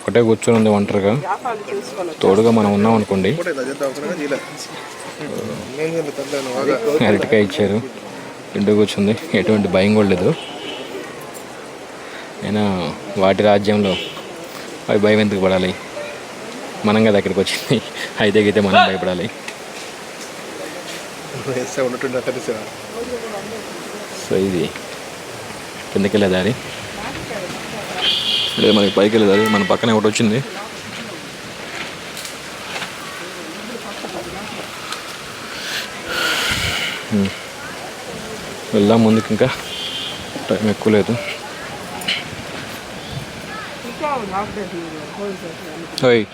ఒకటే కూర్చొని ఉంది ఒంటరిగా తోడుగా మనం ఉన్నాం అనుకోండి. అరటికాయ ఇచ్చారు. ఇంటికి కూర్చుంది. ఎటువంటి భయం కూడా లేదు. అయినా వాటి రాజ్యంలో అవి భయం ఎందుకు పడాలి? మనం కదా అక్కడికి వచ్చింది. అయితే అయితే మనం భయపడాలి. వేస్తే ఉన్నట్టుండి తెలిసా సో ఇది కిందకి వెళ్ళే దారి. లేదు మనకి పైకి వెళ్ళే దారి. మన పక్కనే ఒకటి వచ్చింది. వెళ్దాం ముందుకు ఇంకా. టైం ఎక్కువ లేదు. ఓయ్.